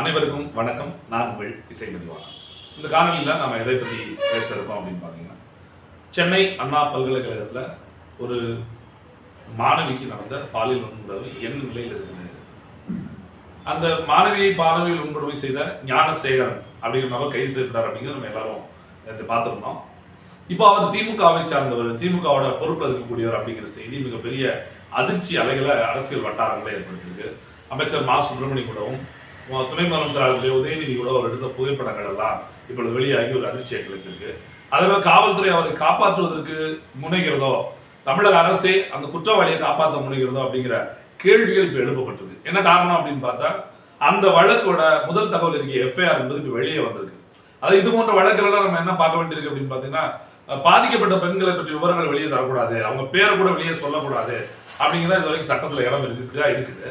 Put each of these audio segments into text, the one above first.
அனைவருக்கும் வணக்கம். நான் உங்கள் இசை மதிவாளன். இந்த காணொலியில் நம்ம எதை பற்றி பேச இருக்கோம் அப்படின்னு பார்த்தீங்கன்னா சென்னை அண்ணா பல்கலைக்கழகத்தில் ஒரு மாணவிக்கு நடந்த பாலியல் வன்முறை என்ன நிலையில் இருக்குது? அந்த மாணவியை பாலியல் வன்கொடுமை செய்த ஞானசேகரன் அப்படிங்கிற நபர் கைது செய்யப்பட்டார் அப்படிங்கிறது நம்ம எல்லாரும் நேற்று பார்த்துருந்தோம். இப்போ அவர் திமுகவை சார்ந்தவர் திமுகவோட பொறுப்பில் இருக்கக்கூடியவர் அப்படிங்கிற செய்தி மிகப்பெரிய அதிர்ச்சி அலைகளை அரசியல் வட்டாரங்களை ஏற்படுத்தியிருக்கு. அமைச்சர் மா. சுப்பிரமணிய கூடவும் துணை முதலமைச்சர் அவர்களுடைய உதயநிதி கூட அவர் எடுத்த புகைப்படங்கள் எல்லாம் இப்பொழுது வெளியாகி ஒரு அதிர்ச்சியை கிளப்பியிருக்கு அதே காவல்துறை அவரை காப்பாற்றுவதற்கு முனைகிறதோ தமிழக அரசே அந்த குற்றவாளியை காப்பாற்ற முனைகிறதோ அப்படிங்கிற கேள்விகள் இப்போ எழுப்பப்பட்டிருக்கு. என்ன காரணம் அப்படின்னு பார்த்தா அந்த வழக்கோட முதல் தகவல் இருக்க எஃப்ஐஆர் என்பது இப்போ வெளியே வந்திருக்கு. அது இது போன்ற வழக்குகள்லாம் நம்ம என்ன பார்க்க வேண்டியிருக்கு அப்படின்னு பார்த்தீங்கன்னா பாதிக்கப்பட்ட பெண்களை பற்றி விவரங்கள் வெளியே தரக்கூடாது அவங்க பேரை கூட வெளியே சொல்லக்கூடாது அப்படிங்கிறத இது வரைக்கும் சட்டத்தில் இடம் இருக்குதா இருக்குது.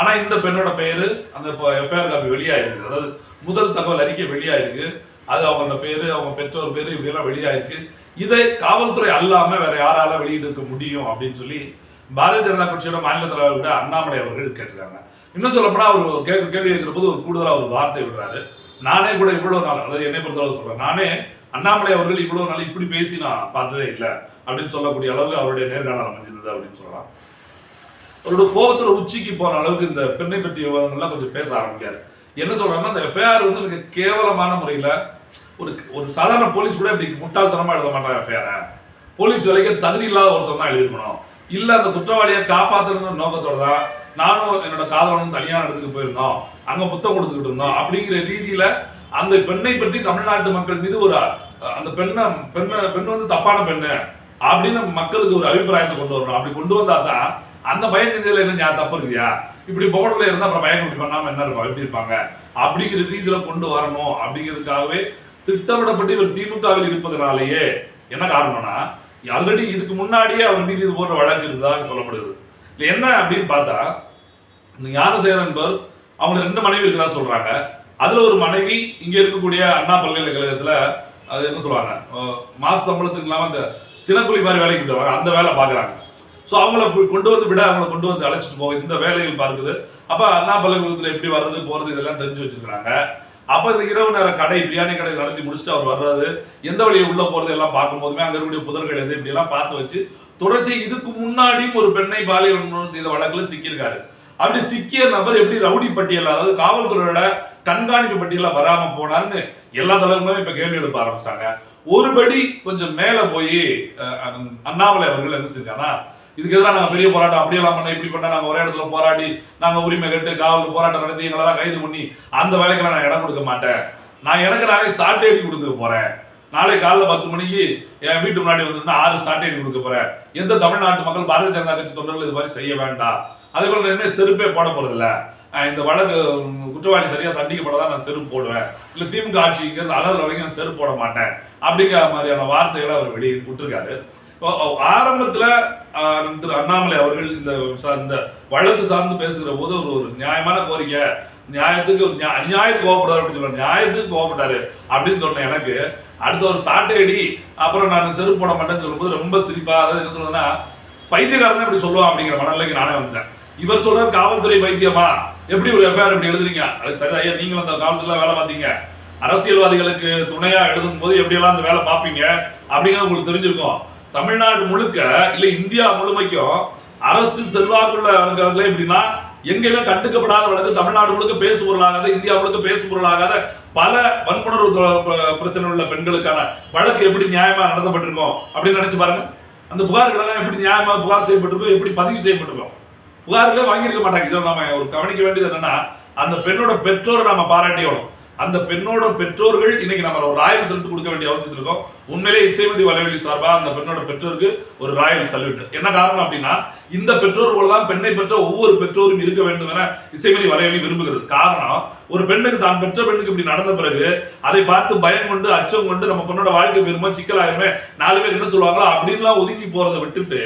ஆனால் இந்த பெண்ணோட பெயர் அந்த இப்போ எஃப்ஐஆர் காப்பி வெளியாயிருக்கு. அதாவது முதல் தகவல் அறிக்கை வெளியாயிருக்கு. அது அவங்களோட பேர் அவங்க பெற்றோர் பேர் இப்படியெல்லாம் வெளியாகிருக்கு வெளியாயிருக்கு. இதை காவல்துறை அல்லாமல் வேற யாரால வெளியிட்டிருக்க முடியும் அப்படின்னு சொல்லி பாரதிய ஜனதா கட்சியோட மாநில தலைவர் விட அண்ணாமலை அவர்கள் கேட்டிருக்காங்க. இன்னும் சொல்லப்போனால் அவர் கேள்வி கேள்வி கேட்கிற போது ஒரு கூடுதலாக ஒரு வார்த்தை விடுறாரு. நானே கூட இவ்வளோ நாள் அதாவது என்னை பொறுத்தளவு சொல்கிறேன் நானே அண்ணாமலை அவர்கள் இவ்வளோ நாள் இப்படி பேசி நான் பார்த்ததே இல்லை அப்படின்னு சொல்லக்கூடிய அளவுக்கு அவருடைய நேர்காணல் அமைஞ்சிருந்தது அப்படின்னு சொல்லலாம். அவரோட கோபத்துல உச்சிக்கு போன அளவுக்கு இந்த பெண்ணை பற்றிய விவரங்கள்லாம் கொஞ்சம் பேச ஆரம்பிக்காரு. என்ன சொல்றாருன்னா இந்த எஃப்ஐஆர் வந்து மிக கேவலமான முறையில ஒரு ஒரு சாதாரண போலீஸ் கூட இப்படி முட்டாள்தனமா எழுத மாட்டாங்க எஃப்ஐஆர் போலீஸ் வேலைக்கு தகுதி இல்லாத ஒருத்தர் தான் எழுதிருக்கணும் இல்ல அந்த குற்றவாளியை காப்பாற்றணுங்கிற நோக்கத்தோட தான் நானும் என்னோட காதலனும் தனியான இடத்துக்கு போயிருந்தோம். அங்க புத்தகம் கொடுத்துக்கிட்டு இருந்தோம். அப்படிங்கிற ரீதியில அந்த பெண்ணை பற்றி தமிழ்நாட்டு மக்கள் மீது ஒரு அந்த பெண்ணை பெண்ணை பெண் வந்து தப்பான பெண்ணு அப்படின்னு மக்களுக்கு ஒரு அபிப்பிராயத்தை கொண்டு வரணும். அப்படி கொண்டு வந்தா தான் அந்த பயங்கரத்தில் என்ன யார் தப்பு இருக்குயா இப்படி பொம்பளை இருந்தால் அப்புறம் பயம் இப்படி பண்ணாமல் என்ன இருப்பாங்க எப்படி இருப்பாங்க? அப்படிங்கிற ரீதியில் கொண்டு வரணும். அப்படிங்கிறதுக்காகவே திட்டமிடப்பட்டு இவர் திமுகவில் இருப்பதனாலேயே என்ன காரணம்னா ஆல்ரெடி இதுக்கு முன்னாடியே அவர் மீது இது போன்ற வழக்கு இருந்ததாக சொல்லப்படுது இல்லை என்ன அப்படின்னு பார்த்தா இந்த ஞானசேகரன் என்பவர் அவங்க ரெண்டு மனைவி இருக்கிறதா சொல்றாங்க. அதுல ஒரு மனைவி இங்க இருக்கக்கூடிய அண்ணா பல்கலைக்கழகத்துல அது என்ன சொல்லுவாங்க? மாத மாச சம்பளத்துக்கு இல்லாம அந்த தினக்கூலி மாதிரி வேலைக்கு போயிட்டு அந்த வேலை பாக்குறாங்க ஸோ அவங்கள கொண்டு வந்து விட அவங்கள கொண்டு வந்து அழைச்சிட்டு போக இந்த வேலைகள் பார்க்குது. அப்போ அண்ணா பல்கலைக்கழகத்தில் எப்படி வர்றது போகிறது இதெல்லாம் தெரிஞ்சு வச்சிருக்காங்க அப்போ இந்த இரவு நேர கடை பிரியாணி கடை நடத்தி முடிச்சுட்டு அவர் வர்றது எந்த வழியை உள்ளே போகிறது எல்லாம் பார்க்கும்போதுமே அங்கே இருக்கக்கூடிய புதர்கள் எது இப்படிலாம் பார்த்து வச்சு தொடர்ச்சி இதுக்கு முன்னாடியும் ஒரு பெண்ணை பாலியல் வன்முறை செய்த வழக்கில் சிக்கியிருக்காரு. அப்படி சிக்கிய நபர் எப்படி ரவுடி பட்டியல் அதாவது காவல்துறையோட கண்காணிப்பு பட்டியல வராம போனார்னு எல்லா தலைவர்களும் இப்ப கேள்வி எழுப்ப ஆரம்பிச்சிட்டாங்க. ஒருபடி கொஞ்சம் மேல போய் அண்ணாமலை அவர்கள் என்ன செஞ்சாங்கன்னா இதுக்கு எதிராக நாங்கள் பெரிய போராட்டம் அப்படியெல்லாம் பண்ண இப்படி பண்ண நாங்கள் ஒரே இடத்துல போராடி நாங்கள் உரிமை கட்டு காவல் போராட்டம் நடத்தி எங்களெல்லாம் கைது பண்ணி அந்த வேலைக்கெல்லாம் நான் இடம் கொடுக்க மாட்டேன். நான் எனக்கு நானே சாட்டேடி கொடுத்துக்க போகிறேன் நாளை காலைல பத்து மணிக்கு என் வீட்டு முன்னாடி வந்திருந்தா ஆறு சாட்டேடி கொடுக்க போகிறேன் எந்த தமிழ்நாட்டு மக்கள் பாரதிய ஜனதா கட்சி தொண்டர்கள் இது மாதிரி செய்ய வேண்டாம். அதே போல செருப்பே போட போகிறதில்ல இந்த வழக்கு குற்றவாளி சரியாக தண்டிக்கப்படதான் நான் செருப்பு போடுவேன். இல்லை திமுக ஆட்சிங்கிறது அகல் வரைக்கும் நான் செருப்பு போட மாட்டேன். அப்படிங்கிற மாதிரியான வார்த்தைகளை அவர் வெளியே விட்டுருக்காரு. ஆரம்பத்தில் திரு அண்ணாமலை அவர்கள் இந்த இந்த வழக்கு சார்ந்து பேசுகிற போது ஒரு ஒரு நியாயமான கோரிக்கை. நியாயத்துக்கு நியா- அநியாயத்துக்கு கோவப்படாரு அப்படின்னு சொல்ல நியாயத்துக்கு கோவப்பட்டாரு அப்படின்னு சொன்ன எனக்கு. அடுத்த ஒரு சாட்டையடி அப்புறம் நான் செருப்பு போட மாட்டேன்னு சொல்லும்போது ரொம்ப சிரிப்பா அதாவது என்ன சொல்றதுன்னா பைத்தியக்காரன் தான் இப்படி சொல்லுவான் அப்படிங்கிற மனநிலைக்கு நானே வந்துட்டேன். இவர் சொல்ற காவல்துறை பைத்தியமா? எப்படி ஒரு எஃப்ஐஆர் இப்படி எழுதுறீங்க? அது சரி ஐயா நீங்களும் அந்த காவல்துறையில வேலை பார்த்தீங்க அரசியல்வாதிகளுக்கு துணையா எழுதும் போது எப்படியெல்லாம் அந்த வேலை பார்ப்பீங்க? அப்படிங்கிறது உங்களுக்கு தெரிஞ்சிருக்கும். தமிழ்நாடு முழுக்க இல்ல இந்தியா முழுமைக்கும் அரசு செல்வாக்குள்ள இருக்கிறதுல எப்படின்னா எங்கேயுமே கண்டுக்கப்படாத வழக்கு தமிழ்நாடு முழுக்க பேசு பொருளாகாத இந்தியா முழுக்க பேசு பொருளாகாத பல வன்புணர்வு பிரச்சனை உள்ள பெண்களுக்கான வழக்கு எப்படி நியாயமா நடத்தப்பட்டிருக்கும் அப்படின்னு நினைச்சு பாருங்க. அந்த புகார்களெல்லாம் எப்படி நியாயமா புகார் செய்யப்பட்டிருக்கும் எப்படி பதிவு செய்யப்பட்டிருக்கும் புகார்களே வாங்கியிருக்க மாட்டாங்க. இதில் நம்ம ஒரு கவனிக்க வேண்டியது என்னன்னா அந்த பெண்ணோட பெற்றோரை நாம பாராட்டியோம் அந்த பெண்ணோட பெற்றோர்கள் இன்னைக்கு நம்ம ஒரு ராயல் சல்யூட் கொடுக்க வேண்டிய அவசியம் இருக்கும். உண்மையிலே இசைமதி வலைவெளி சார்பா அந்த பெண்ணோட பெற்றோருக்கு ஒரு ராயல் சல்யூட் என்ன காரணம் அப்படின்னா இந்த பெற்றோர் போலதான் பெண்ணை பெற்ற ஒவ்வொரு பெற்றோரும் இருக்க வேண்டும் என இசைமதி வலைவெளி விரும்புகிறது. காரணம் ஒரு பெண்ணுக்கு தான் பெற்ற பெண்ணுக்கு இப்படி நடந்த பிறகு அதை பார்த்து பயம் கொண்டு அச்சம் கொண்டு நம்ம பெண்ணோட வாழ்க்கை பெருமை சிக்கலாயிருமே நாலு பேர் என்ன சொல்லுவாங்களோ அப்படின்லாம் ஒதுங்கி போறதை விட்டுட்டு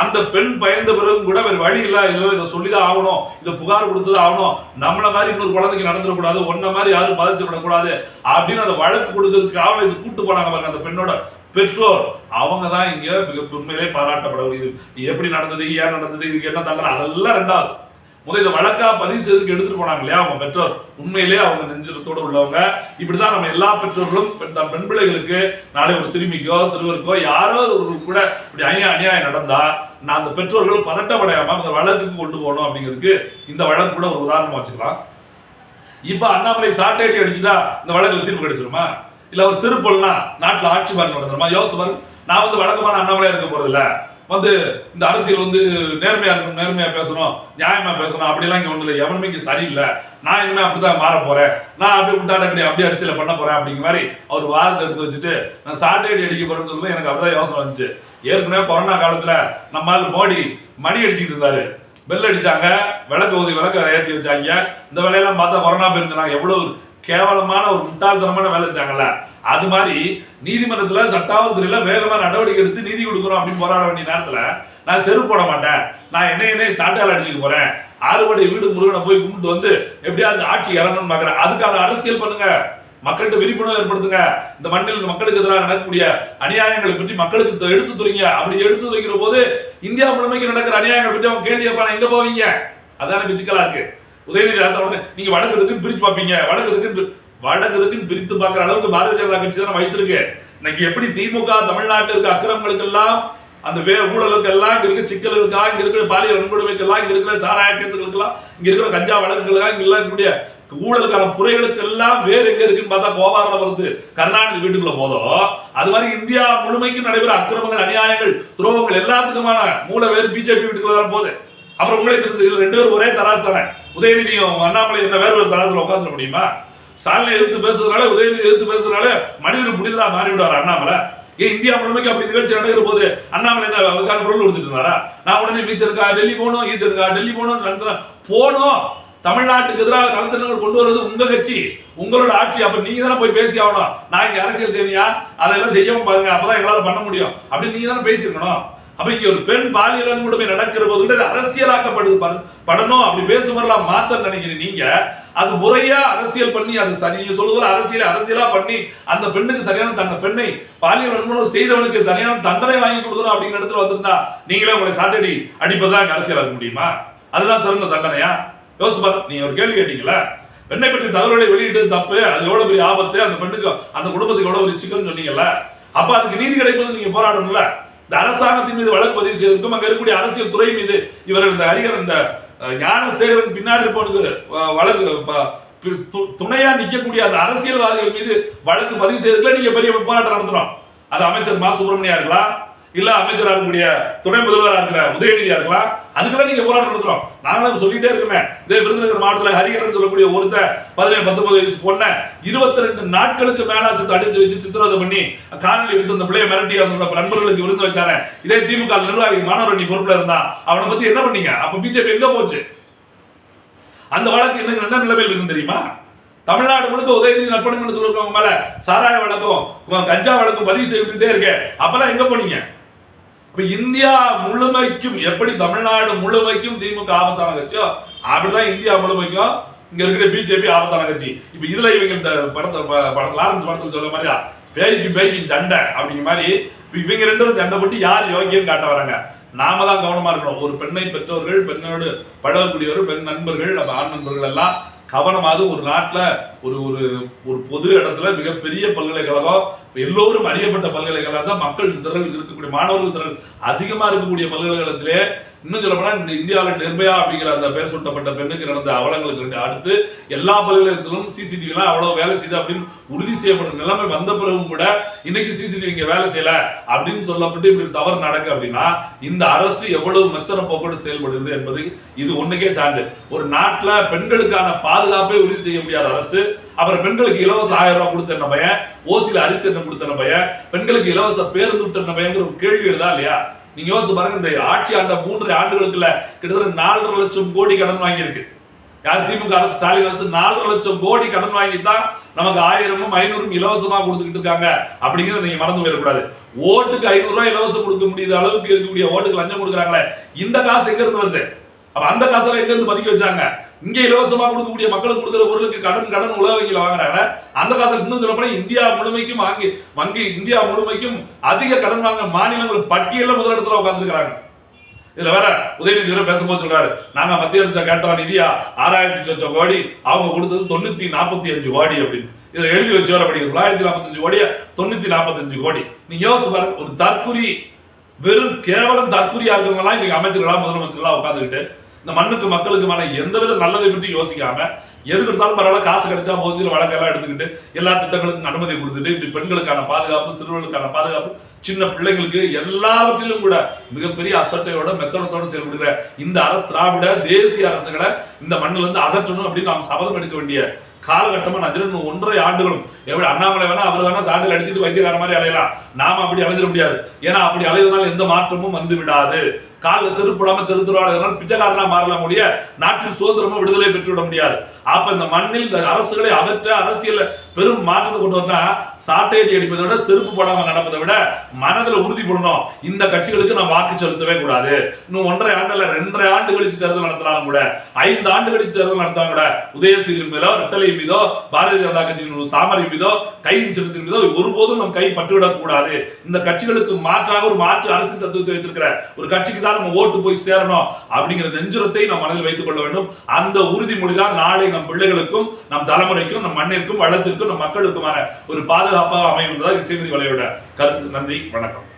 அந்த பெண் பயந்த பிறகு கூட வேறு வழி இல்லை. இல்ல இதை சொல்லிதான் ஆகணும். இதை புகார் கொடுத்துதான் ஆகணும். நம்மள மாதிரி இன்னொரு குழந்தைக்கு நடந்துடக்கூடாது. ஒன்ன மாதிரி யாரும் பாதிச்சிடக்கூடாது அப்படின்னு அந்த வழக்கு கொடுக்கறதுக்காக இது கூட்டு போனாங்க பாருங்க அந்த பெண்ணோட பெற்றோர். அவங்க தான் இங்க மிக உண்மையிலே பாராட்டப்பட முடியுது எப்படி நடந்தது ஏன் நடந்தது இதுக்கு என்ன தண்டனை? அதெல்லாம் ரெண்டாவது. முதல் இதை வழக்கா பதிவு செய்ததுக்கு எடுத்துட்டு போனாங்க இல்லையா அவங்க பெற்றோர். உண்மையிலேயே அவங்க நெஞ்சிடத்தோட உள்ளவங்க. இப்படிதான் நம்ம எல்லா பெற்றோர்களும் பெண் பெண் பிள்ளைகளுக்கு நாளை ஒரு சிறுமிக்கோ சிறுவருக்கோ யாரோ ஒரு கூட இப்படி அநியாய அநியாயம் நடந்தா நான் அந்த பெற்றோர்கள் பதட்டமடையாம அந்த வழக்குக்கு கொண்டு போகணும் அப்படிங்கிறதுக்கு இந்த வழக்கு கூட ஒரு உதாரணமா வச்சுக்கலாம். இப்ப அண்ணாமலை சாட்டையடி அடிச்சுட்டா இந்த வழக்குல தீர்ப்பு கிடைச்சிருமா? இல்ல ஒரு சிறு பொருள்னா நாட்டுல ஆட்சி மாறி நடந்துருமா? யோசிச்சு பாருங்க. நான் வந்து வழக்கமான அண்ணாமலையா இருக்க போறது இல்லை வந்து இந்த அரசியல் வந்து நேர்மையா இருக்கணும் நேர்மையா பேசணும் நியாயமா பேசணும் அப்படிலாம் இங்க ஒண்ணு இல்லை எவனுமே இங்க சரியில்லை. நான் இனிமே அப்படிதான் மாற போறேன். நான் அப்படி விட்டாட கிடையாது அப்படி அரசியல பண்ண போறேன் அப்படிங்கிற மாதிரி அவர் வாரத்தை எடுத்து வச்சுட்டு நான் சாட்டர்டே அடிக்க போறேன்னு சொல்லும்போது எனக்கு அப்படிதான் யோசனை வந்துச்சு. ஏற்கனவே கொரோனா காலத்துல நம்ம மோடி மணி அடிச்சுட்டு இருந்தாரு. பெல் அடிச்சாங்க விளக்கு ஊதி விளக்க ஏற்றி வச்சாங்க. இந்த வேலையெல்லாம் பார்த்தா கொரோனா போயிருந்தாங்க எவ்வளவு கேவலமான ஒரு முட்டாள்தனமான வேலை செஞ்சாங்கல்ல. அது மாதிரி நீதிமன்றத்தில் சட்டாவத்துறையில வேகமாக நடவடிக்கை எடுத்து நீதி கொடுக்கணும் அப்படின்னு போராட வேண்டிய நேரத்தில் நான் செருப்பு போட மாட்டேன். நான் என்ன என்ன சாட்டால் அடிச்சுக்க போறேன். ஆறுபடை வீடு முருகனை போய் கும்பிட்டு வந்து எப்படியா அந்த ஆட்சி இறங்கணும்னு பாக்குறேன். அதுக்கான அரசியல் பண்ணுங்க. மக்கள்கிட்ட விழிப்புணர்வு ஏற்படுத்துங்க. இந்த மண்ணில் மக்களுக்கு எதிராக நடக்கக்கூடிய அநியாயங்களை பற்றி மக்களுக்கு எடுத்து துறைங்க. அப்படி எடுத்து துறைக்கிற போது இந்தியா முழுமைக்கு நடக்கிற அநியாயங்களை பற்றி அவங்க கேள்வி கேட்பாங்க. எங்க போவீங்க? அதான பிச்சுக்கலா இருக்கு. உதயநிதி ஆத்த உடனே நீங்க வடக்கு இருக்குன்னு பிரிச்சு பார்ப்பீங்க. வடக்கு இருக்குன்னு வடக்கு பிரித்து பார்க்குற அளவுக்கு பாரதிய ஜனதா கட்சி தான் வைத்திருக்கு. இன்னைக்கு எப்படி திமுக தமிழ்நாட்டில் இருக்க அக்கிரமங்களுக்கு எல்லாம் அந்த வே ஊழலுக்கு எல்லாம் இங்க இருக்க சிக்கலுக்கா இங்க இருக்கிற பாலியல் வன்கொடுமைக்கெல்லாம் இங்க இருக்கிற சாராய கேசுகளுக்கெல்லாம் இங்க இருக்கிற கஞ்சா வழக்குகளுக்கா இங்க எல்லாம் இருக்கக்கூடிய ஊழலுக்கான புரைகளுக்கு எல்லாம் வேறு எங்க இருக்குன்னு பார்த்தா கோபாரதம் வருது கருணாநிதி வீட்டுக்குள்ள போதும். அது மாதிரி இந்தியா முழுமைக்கும் நடைபெற அக்கிரமங்கள் அநியாயங்கள் துரோகங்கள் எல்லாத்துக்குமான மூல வேறு பிஜேபி வீட்டுக்குள்ள வர போகுது. அப்புறம் உங்களே தெரிஞ்சு ரெண்டு பேரும் ஒரே தராசு தானே. உதயநிதியும் அண்ணாமலை என்ன வேறு ஒரு தராசுல உட்காந்துட முடியுமா? ஸ்டாலினை எதிர்த்து பேசுறதுனால உதயநிதி எதிர்த்து பேசுறதுனால மனிதர் முடிந்ததா மாறிவிடுவார் அண்ணாமலை? ஏன் இந்தியா முழுமைக்கு அப்படி நிகழ்ச்சி நடக்கிற போது அண்ணாமலை என்ன அதுக்கான குரல் கொடுத்துட்டு இருந்தாரா? நான் உடனே வீத்து இருக்கா டெல்லி போகணும் ஈத்து இருக்கா டெல்லி போகணும் நடத்துறேன் போகணும். தமிழ்நாட்டுக்கு எதிராக நலத்திட்டங்கள் கொண்டு வருவது உங்க கட்சி உங்களோட ஆட்சி. அப்ப நீங்க தானே போய் பேசி ஆகணும். நான் இங்க அரசியல் செய்வியா அதெல்லாம் செய்யவும் பாருங்க அப்பதான் எங்களால பண்ண முடியும். அப்படி நீங்க தானே பேசியிருக்கணும். அப்ப இங்க ஒரு பெண் பாலியல் வன்கொடுமை நடக்கிற போது கூட அரசியலாக்கப்படுது படணும் அப்படி பேசுவதெல்லாம் மாத்த நினைக்கிறேன் நீங்க. அது முறையா அரசியல் பண்ணி அது சரி சொல்லுவது அரசியல் அரசியலா பண்ணி அந்த பெண்ணுக்கு சரியான தங்க பெண்ணை பாலியல் வன்கொடுமை செய்தவனுக்கு தனியான தண்டனை வாங்கி கொடுக்கணும் அப்படிங்கிற இடத்துல வந்திருந்தா நீங்களே உங்களை சாட்டடி அடிப்பதுதான் இங்க அரசியல் ஆக்க முடியுமா? அதுதான் சிறந்த தண்டனையா? யோசிச்சு நீங்க ஒரு கேள்வி கேட்டீங்களா பெண்ணை பற்றி தகவலை வெளியிட்டது தப்பு அது எவ்வளவு பெரிய ஆபத்து அந்த பெண்ணுக்கு அந்த குடும்பத்துக்கு எவ்வளவு பெரிய சிக்கல் சொன்னீங்கல்ல? அப்ப அதுக்கு நீதி கிடைப்பது நீங்க போராடணும்ல? இந்த அரசாங்கத்தின் மீது வழக்கு பதிவு செய்வதற்கும் அங்கே இருக்கக்கூடிய அரசியல் துறை மீது இவர் இந்த ஹரிகர் இந்த ஞானசேகரன் பின்னாடி இருப்பவனுக்கு வழக்கு து- துணையா நிற்கக்கூடிய அந்த அரசியல்வாதிகள் மீது வழக்கு பதிவு செய்வதற்குள்ள நீங்க பெரிய போராட்டம் நடத்தணும். அது அமைச்சர் மா. சுப்பிரமணியா இருக்கலாம் இல்ல அமைச்சரா இருக்கக்கூடிய துணை முதல்வராக இருக்கிற உதயநிதியா இருக்கலாம் அதுக்கெல்லாம் நீங்க போராட்டம் நடத்துறோம். நாங்களும் சொல்லிட்டே இருக்கோமே. இதே விருதுநகர் மாவட்டத்தில் ஹரிகரன் சொல்லக்கூடிய ஒருத்த பதினேழு பத்தொன்பது வயசு பொண்ண இருபத்தி ரெண்டு நாட்களுக்கு மேல சித்த அடிச்சு வச்சு சித்திரவதை பண்ணி காணொலி எடுத்து அந்த பிள்ளைய மிரட்டி அவங்களோட நண்பர்களுக்கு விருந்து வைத்தானே இதே திமுக நிர்வாகி மாணவரணி பொறுப்புல இருந்தா அவனை பத்தி என்ன பண்ணீங்க? அப்ப பிஜேபி எங்க போச்சு? அந்த வழக்கு என்ன என்ன நிலைமையில் இருக்கு தெரியுமா? தமிழ்நாடு முழுக்க உதயநிதி நற்பணிமன்றத்தில் இருக்கவங்க மேல சாராய வழக்கம் கஞ்சா வழக்கம் பதிவு செய்துட்டே இருக்கேன் அப்பெல்லாம் எங்க போனீங்க? இப்ப இந்தியா முழுமைக்கும் எப்படி தமிழ்நாடு முழுமைக்கும் திமுக ஆபத்தான கட்சியோ அப்படிதான் இந்தியா முழுமைக்கும் இங்க இருக்கிற பிஜேபி ஆபத்தான கட்சி. இப்ப இதுல இவங்க இந்த படத்தை ப- படம் லாரன்ஸ் படத்துல சொல்ற மாதிரியா பேய்க்கு பேய்க்கு சண்டை அப்படிங்கிற மாதிரி இவங்க ரெண்டு சண்டை போட்டு யார் யோகியம் காட்ட வராங்க? நாம தான் கவனமா இருக்கணும். ஒரு பெண்ணை பெற்றவர்கள் பெண்ணோடு பழகக்கூடியவர் பெண் நண்பர்கள் நம்ம ஆண் நண்பர்கள் எல்லாம் கவனமாவது ஒரு நாட்டில் ஒரு ஒரு ஒரு பொது இடத்துல மிகப்பெரிய பல்கலைக்கழகம் எல்லோரும் அறியப்பட்ட பல்கலைக்கழகம் தான் மக்கள் திரள் இருக்கக்கூடிய மாணவர்கள் திரள் அதிகமாக இருக்கக்கூடிய பல்கலைக்கழகத்திலே இன்னும் சொல்ல போனா இந்த இந்தியாவில் நிர்பயா அப்படிங்கிற அந்த பேர் சூட்டப்பட்ட பெண்ணுக்கு நடந்த அவலங்களுக்கு ரெண்டு அடுத்து எல்லா பல்கலைக்கழகத்திலும் சிசிடிவி எல்லாம் அவ்வளவு வேலை செய்யுது அப்படின்னு உறுதி செய்யப்பட்ட நிலைமை வந்த பிறகும் கூட இன்னைக்கு சிசிடிவி இங்க வேலை செய்யல அப்படின்னு சொல்லப்பட்டு இப்படி தவறு நடக்கு அப்படின்னா இந்த அரசு எவ்வளவு மெத்தன போக்கோடு செயல்படுது என்பது இது ஒண்ணுக்கே சான்று. ஒரு நாட்டுல பெண்களுக்கான பாதுகாப்பை உறுதி செய்ய முடியாத அரசு அப்புறம் பெண்களுக்கு இலவச ஆயிரம் ரூபாய் கொடுத்த என்ன பையன் ஓசில அரிசி என்ன கொடுத்த என்ன பையன் பெண்களுக்கு இலவச பேருந்து விட்ட என்ன பையங்கிற ஒரு கேள்வி எழுதா இல்லையா? நீங்க யோசிச்சு பாருங்க இந்த ஆட்சி ஆண்ட மூன்று ஆண்டுகளுக்குள்ள கிட்டத்தட்ட நாலரை லட்சம் கோடி கடன் வாங்கியிருக்கு. யார்? திமுக அரசு ஸ்டாலின் அரசு நாலரை லட்சம் கோடி கடன் வாங்கிட்டு தான் நமக்கு ஆயிரமும் ஐநூறும் இலவசமா கொடுத்துக்கிட்டு இருக்காங்க. அப்படிங்கிறத நீங்க மறந்து போயிடக்கூடாது. ஓட்டுக்கு ஐநூறு ரூபாய் இலவசம் கொடுக்க முடியாத அளவுக்கு இருக்கக்கூடிய ஓட்டுக்கு லஞ்சம் கொடுக்குறாங்களே. இந்த காசு எங்க இருந்து வருது? அப்ப அந்த காசெல்லாம் எங்க இருந்து பதுக்கி வச்சாங்க? இங்க இலவசமா கொடுக்கக்கூடிய மக்களுக்கு கொடுக்குற பொருளுக்கு கடன் கடன் உலக வங்கியில் வாங்குறாங்க. அந்த காசு இன்னும் சொல்லப்போனா இந்தியா முழுமைக்கும் வாங்கி வங்கி இந்தியா முழுமைக்கும் அதிக கடன் வாங்க மாநிலங்கள் பட்டியல்ல முதலிடத்துல உட்கார்ந்துருக்காங்க இதுல வேற உதயநிதி வேற பேசும்போது சொல்றாரு நாங்க மத்திய அரசு கேட்டோம் நிதியா ஆறாயிரத்தி சொச்சம் கோடி அவங்க கொடுத்தது தொண்ணூத்தி நாற்பத்தி அஞ்சு கோடி அப்படின்னு. இதை எழுதி வச்சு வர படிக்கிறது தொள்ளாயிரத்தி நாற்பத்தஞ்சு கோடியா? தொண்ணூத்தி நாற்பத்தஞ்சு கோடி. நீங்க யோசிச்சு பாருங்க ஒரு தற்குறி வெறும் கேவலம் தற்குறியா இருக்கவங்கலாம் இன்னைக்கு அமைச்சர்களா முதலமைச்சர்களா உட்காந்துக்கிட்டு இந்த மண்ணுக்கு மக்களுக்குமான எந்தவித நல்லதை பற்றி யோசிக்காம எதுக்கு எடுத்தாலும் பரவாயில்ல காசு கிடைச்சா போதில் வழக்கெல்லாம் எடுத்துக்கிட்டு எல்லா திட்டங்களுக்கும் அனுமதி கொடுத்துட்டு இப்படி பெண்களுக்கான பாதுகாப்பு சிறுவர்களுக்கான பாதுகாப்பு சின்ன பிள்ளைங்களுக்கு எல்லாவற்றிலும் கூட மிகப்பெரிய அசட்டையோட மெத்தடத்தோட செயல்படுகிற இந்த அரசு திராவிட தேசிய அரசுகளை இந்த மண்ணில் இருந்து அகற்றணும் அப்படின்னு நாம் சபதம் எடுக்க வேண்டிய காலகட்டமா நான் ஒன்றரை ஆண்டுகளும் எப்படி அண்ணாமலை வேணா அவர் வேணா சாண்டில் அடிச்சுட்டு வைத்தியக்கார மாதிரி அலையலாம். நாம அப்படி அலைஞ்சிட முடியாது. ஏன்னா அப்படி அலைவதனால எந்த மாற்றமும் வந்து விடாது. காலில் செருப்புடாம திருத்துறாள் பிச்சைக்காரனா மாறலாம் முடிய நாட்டில் சுதந்திரமா விடுதலை பெற்று விட முடியாது. அப்ப இந்த மண்ணில் இந்த அரசுகளை அகற்ற அரசியல பெரும் மாற்றத்தை கொண்டு வந்தா சாட்டையடி அடிப்பதை விட செருப்பு போடாம நடப்பதை விட மனதில் உறுதி பண்ணணும் இந்த கட்சிகளுக்கு நான் வாக்கு செலுத்தவே கூடாது. இன்னும் ஒன்றரை ஆண்டுல ரெண்டரை ஆண்டு கழிச்சு தேர்தல் நடத்தினாலும் கூட ஐந்து ஆண்டு கழிச்சு தேர்தல் நடத்தாலும் கூட உதயசீரின் மீதோ ரெட்டலை மீதோ பாரதிய ஜனதா கட்சியின் சாமரி மீதோ கை செலுத்தின் மீதோ ஒருபோதும் நம் கை பட்டுவிடக் கூடாது இந்த கட்சிகளுக்கு மாற்றாக ஒரு மாற்று அரசின் தத்துவத்தை வைத்திருக்கிற ஒரு கட்சிக்கு தான் நம்ம ஓட்டு போய் சேரணும் அப்படிங்கிற நெஞ்சுரத்தை நாம் மனதில் வைத்துக் கொள்ள வேண்டும். அந்த உறுதிமொழி தான் நாளை நம் பிள்ளைகளுக்கும் நம் தலைமுறைக்கும் நம் மண்ணிற்கும் வளத்திற்கும் நம் மக்களுக்குமான ஒரு பாதுகாப்பாக அமையும் என்பதால் இசைமதி வலையோட கருத்து. நன்றி வணக்கம்.